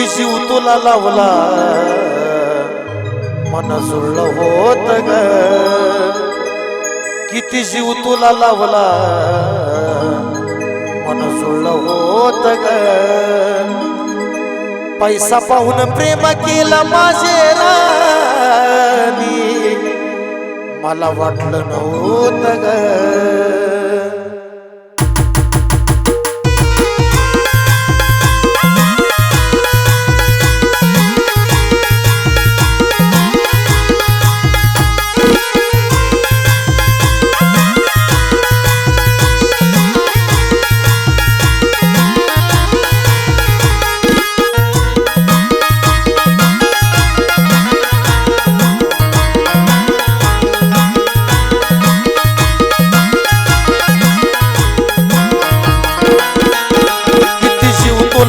किती जीव तुला लावला. मन जुळलं होत ग. किती जीव तुला लावला. मन जुळलं होत ग. पैसा पाहून प्रेम केला माझे राणी. मला वाटलं नव्हतं ग.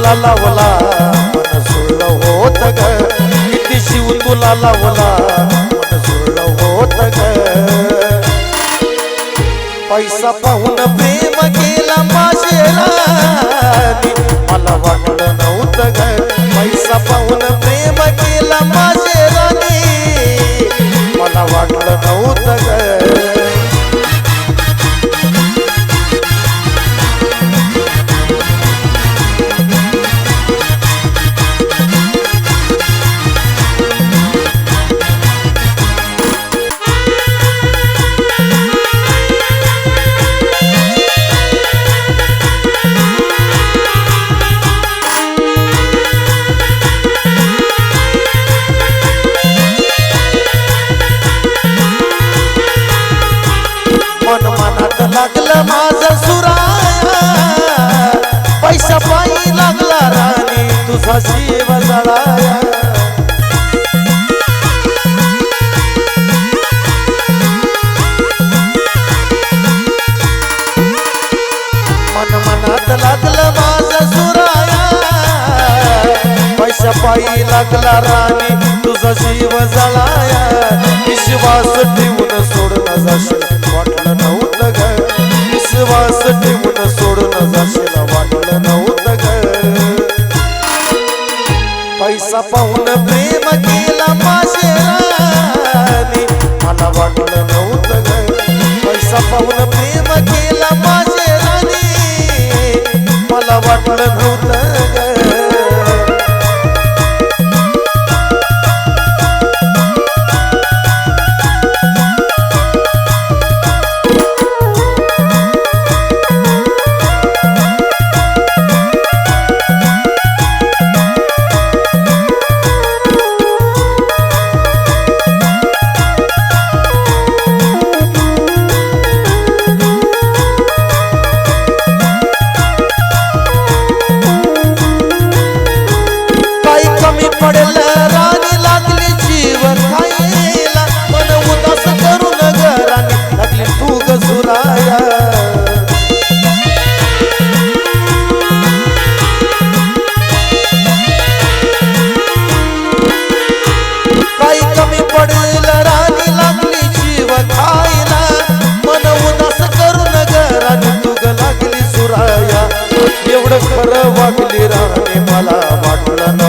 तुला लावला मन जुळलं होत ग. किती शिव तुला लावला मन जुळलं होत ग. पैसा पाहून प्रेम केला माझे मला वाटलं राणी मन मनात लागलं सुराया. पैसा पायी लागला राणी तुझा जीव जळाया. विश्वास ठेव पाहून मला वाटलं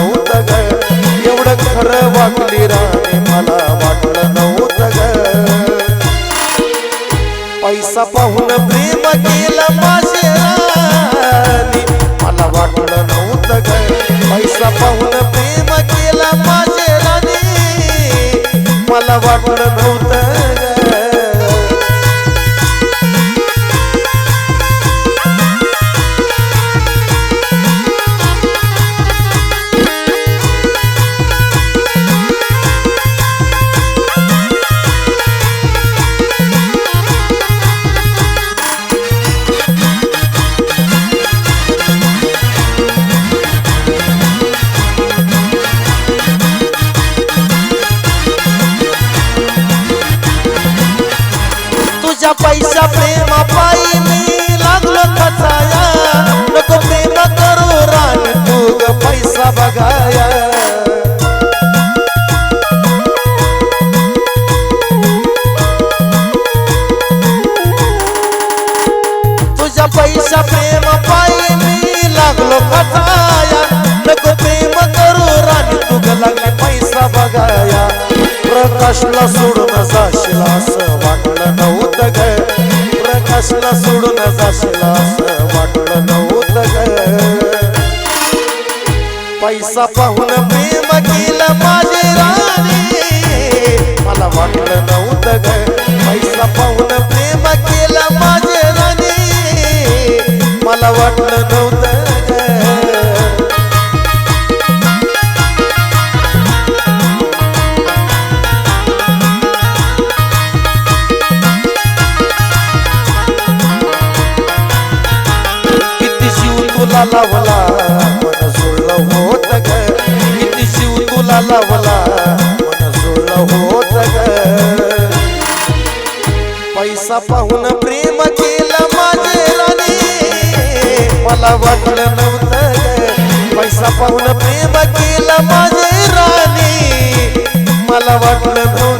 पैसा प्रेमा पायी मी लागलो खचाया नको प्रेम करू रान तू पैसा बघाया. तुझ्या पैसा प्रेम पायी मी लागलो खचाया नको प्रेम करू रान तू ग पैसा बघाया. प्रकाशला सोडून जाशील असं वाटलं नव्हतं. ग सोडून जाशील वाटलं नव्हतं पैसा पाहून प्रेम केलं माझे राणी. मला वाटलं लावला मन सोडलं होत ग. किती शिव तुला लावला मन सोडलं होत ग. पैसा पाहून प्रेम केलं माझे राणी. मला वाटलं नव्हतं पैसा पाहून प्रेम केलं माझे राणी. मला वाटलं नव्हतं